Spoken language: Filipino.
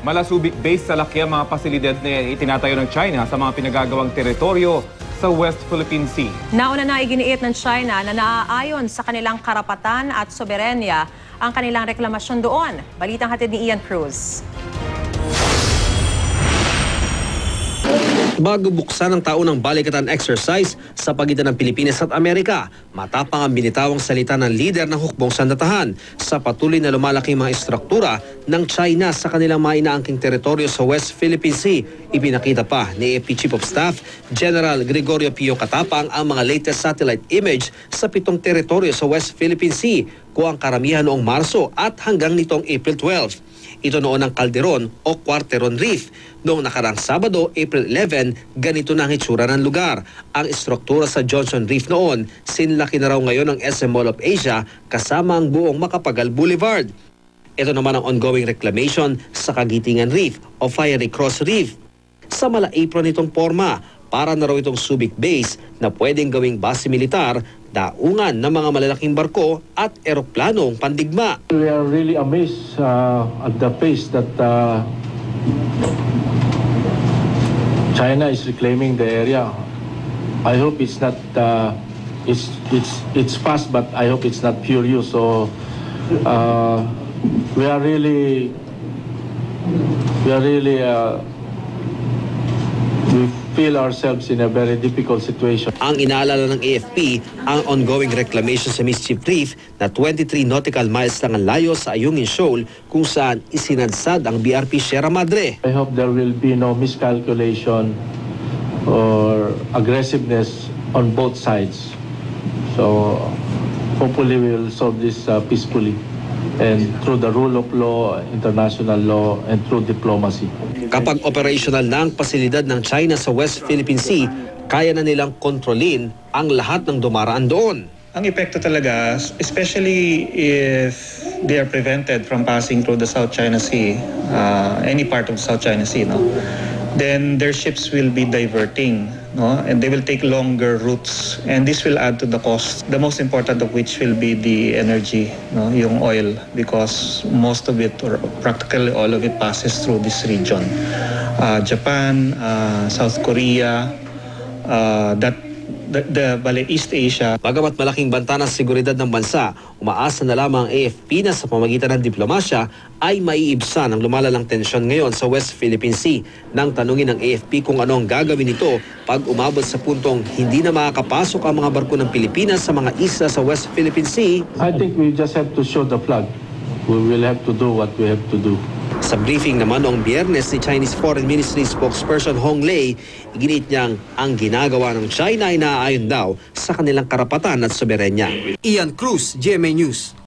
Malasubik base sa laki ang mga pasilidad na itinatayo ng China sa mga pinagagawang teritoryo sa West Philippine Sea. Nauna na iginiit ng China na naaayon sa kanilang karapatan at soberenya ang kanilang reklamasyon doon. Balitang hatid ni Ian Cruz. Bago buksan ang taunang balikatan exercise sa pagitan ng Pilipinas at Amerika, matapang ang binitawang salita ng lider ng hukbong sandatahan sa patuloy na lumalaking mga istruktura ng China sa kanilang mga inaangking teritoryo sa West Philippine Sea. Ipinakita pa ni AFP Chief of Staff General Gregorio Pio Katapang ang mga latest satellite image sa pitong teritoryo sa West Philippine Sea kung ang karamihan noong Marso at hanggang nitong April 12. Ito noon ang Calderon o Quarteron Reef. Noong nakarang Sabado, April 11, ganito na ang itsura ng lugar. Ang istruktura sa Johnson Reef noon, sinlaki na raw ngayon ng SM Mall of Asia kasama ang buong Makapagal Boulevard. Ito naman ang ongoing reclamation sa Kagitingan Reef o Fiery Cross Reef. Sa mala apron nitong forma, para na raw itong Subic Base na pwedeng gawing base militar, daungan ng mga malalaking barko at eroplanong pandigma. We are really amazed uh, at the pace that uh, China is reclaiming the area. I hope it's not uh, it's it's it's fast, but I hope it's not furious. So uh, we are really we are really uh, we feel ourselves in a very difficult situation. Ang inaalala ng AFP ang ongoing reclamation sa Mischief Reef na 23 nautical miles lang ang layo sa Ayungin Shoal kung saan isinadsad ang BRP Sierra Madre. I hope there will be no miscalculation or aggressiveness on both sides. So hopefully we will solve this uh, peacefully and through the rule of law, international law, and through diplomacy. Kapag operational na ang pasilidad ng China sa West Philippine Sea, kaya na nilang kontrolin ang lahat ng dumaraan doon. Ang epekto talaga, especially if they are prevented from passing through the South China Sea, uh, any part of the South China Sea, no, then their ships will be diverting, no, and they will take longer routes, and this will add to the cost. The most important of which will be the energy, no, yung oil, because most of it or practically all of it passes through this region. Uh, Japan, uh, South Korea, uh, that the, the bale, East Asia, Bagamat malaking banta ng seguridad ng bansa, umaasa na lamang ang AFP na sa pamagitan ng diplomasya ay maiibsan ang lumalalang tensyon ngayon sa West Philippine Sea. Nang tanungin ng AFP kung ano ang gagawin nito pag umabot sa puntong hindi na makakapasok ang mga barko ng Pilipinas sa mga isla sa West Philippine Sea, I think we just have to show the flag. We will have to do what we have to do. Sa briefing naman noong biyernes ni Chinese Foreign Ministry spokesperson Hong Lei, iginit niyang ang ginagawa ng China ay naaayon daw sa kanilang karapatan at soberenya. Ian Cruz, GMA News.